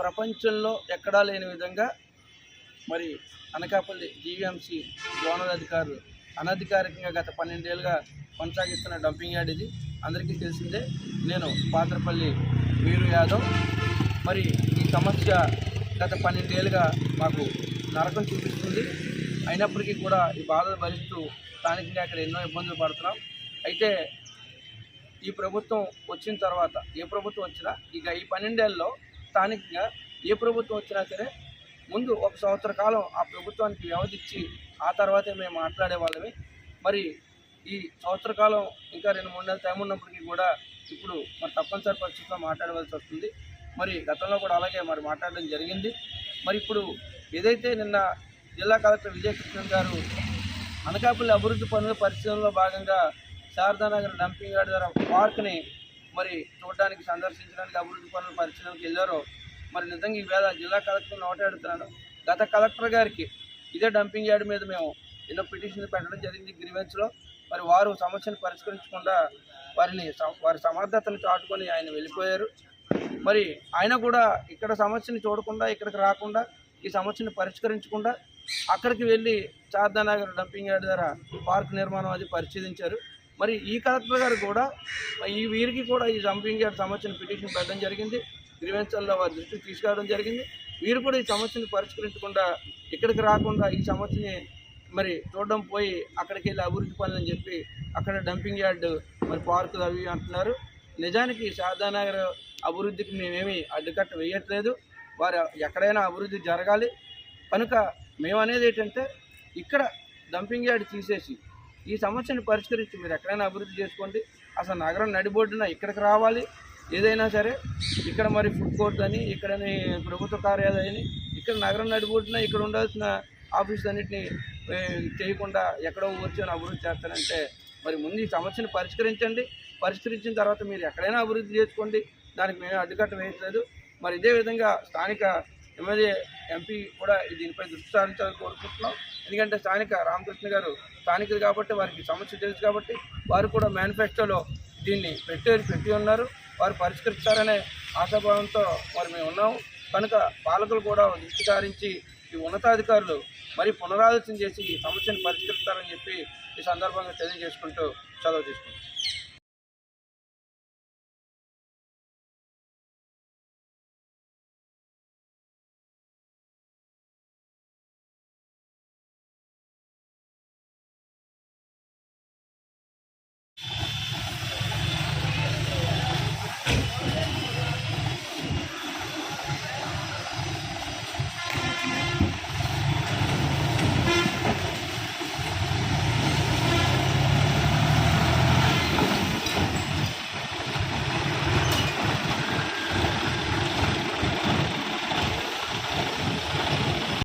ప్రపంచంలో ఎక్కడా లేని విధంగా మరి అనకాపల్లి జీవీఎంసీ జోనల్ అధికారులు అనధికారికంగా గత పన్నెండేళ్ళుగా కొనసాగిస్తున్న డంపింగ్ యార్డ్ ఇది. అందరికీ తెలిసిందే నేను పాత్రపల్లి వీరు యాదవ్. మరి ఈ సమస్య గత పన్నెండేళ్ళుగా మాకు నరకం చూపిస్తుంది. అయినప్పటికీ కూడా ఈ బాధలు భరిస్తూ స్థానికంగా అక్కడ ఎన్నో ఇబ్బందులు పడుతున్నాం. అయితే ఈ ప్రభుత్వం వచ్చిన తర్వాత ఏ ప్రభుత్వం వచ్చినా ఇక ఈ పన్నెండేళ్ళలో స్థానికంగా ఏ ప్రభుత్వం వచ్చినా సరే ముందు ఒక సంవత్సర కాలం ఆ ప్రభుత్వానికి వ్యవధి ఇచ్చి ఆ తర్వాతే మేము మాట్లాడే వాళ్ళమి. మరి ఈ సంవత్సర కాలం ఇంకా రెండు మూడు నెలలు టైం ఉన్నప్పటికీ కూడా ఇప్పుడు మరి తప్పనిసరి పరిస్థితిలో మాట్లాడవలసి వస్తుంది. మరి గతంలో కూడా అలాగే మరి మాట్లాడడం జరిగింది. మరి ఇప్పుడు ఏదైతే నిన్న జిల్లా కలెక్టర్ విజయకృష్ణన్ గారు అనకాపల్లి అభివృద్ధి పనుల పరిశీలనలో భాగంగా శారదానగర్ డంపింగ్ యార్డ్ ద్వారా పార్క్ని మరి చూడడానికి సందర్శించడానికి అభివృద్ధి పనులు పరిశీలనకు వెళ్ళారో మరి నిజంగా ఈవేళ జిల్లా కలెక్టర్ నోటాడుతున్నాను. గత కలెక్టర్ గారికి ఇదే డంపింగ్ యార్డ్ మీద మేము ఎన్నో పిటిషన్లు పెట్టడం జరిగింది గ్రీవెన్స్లో. మరి వారు సమస్యను పరిష్కరించకుండా వారిని వారి సమర్థతను చాటుకొని ఆయన వెళ్ళిపోయారు. మరి ఆయన కూడా ఇక్కడ సమస్యని చూడకుండా ఇక్కడికి రాకుండా ఈ సమస్యను పరిష్కరించకుండా అక్కడికి వెళ్ళి చార్దానగర్ డంపింగ్ యార్డ్ ద్వారా పార్క్ నిర్మాణం అది పరిశీలించారు. మరి ఈ కలెక్టర్ గారు కూడా ఈ వీరికి కూడా ఈ డంపింగ్ యార్డ్ సమస్యను పిటిషన్ పెట్టడం జరిగింది. గ్రీవెన్సల్లో వారి దృష్టికి తీసుకురావడం జరిగింది. వీరు కూడా ఈ సమస్యను పరిష్కరించకుండా ఇక్కడికి రాకుండా ఈ సమస్యని మరి చూడడం పోయి అక్కడికి వెళ్ళి అభివృద్ధి పనులని చెప్పి అక్కడ డంపింగ్ యార్డ్ మరి పార్కులు అవి అంటున్నారు. నిజానికి శారదానగర్ అభివృద్ధికి మేమేమి అడ్డుకట్ట వేయట్లేదు. వారు ఎక్కడైనా అభివృద్ధి జరగాలి. కనుక మేము అనేది ఏంటంటే ఇక్కడ డంపింగ్ యార్డ్ తీసేసి ఈ సమస్యను పరిష్కరించి మీరు ఎక్కడైనా అభివృద్ధి చేసుకోండి. అసలు నగరం నడిబొడ్డున ఇక్కడికి రావాలి. ఏదైనా సరే ఇక్కడ మరి ఫుడ్ కోర్ట్ అని ఇక్కడని ప్రభుత్వ కార్యాలయాన్ని ఇక్కడ నగరం నడిబొడ్డున ఇక్కడ ఉండాల్సిన ఆఫీస్ అన్నింటినీ చేయకుండా ఎక్కడో కూర్చొని అభివృద్ధి చేస్తారంటే మరి ముందు ఈ సమస్యను పరిష్కరించండి. పరిష్కరించిన తర్వాత మీరు ఎక్కడైనా అభివృద్ధి చేసుకోండి. దానికి మేము అడ్డుకట్ట వేయట్లేదు. మరి ఇదే విధంగా స్థానిక ఎమ్మెల్యే ఎంపీ కూడా దీనిపై దృష్టి సారించాలని కోరుకుంటున్నాం. ఎందుకంటే స్థానిక రామకృష్ణ గారు స్థానికులు కాబట్టి వారికి సమస్య తెలుసు కాబట్టి వారు కూడా మేనిఫెస్టోలో దీన్ని పెట్టేది పెట్టి ఉన్నారు. వారు పరిష్కరిస్తారనే ఆశాభావంతో మరి మేము ఉన్నాము. కనుక పాలకులు కూడా దృష్టి సారించి ఈ ఉన్నతాధికారులు మరి పునరాలోచన చేసి ఈ సమస్యను పరిష్కరిస్తారని చెప్పి ఈ సందర్భంగా తెలియజేసుకుంటూ సెలవు తీసుకుంటాం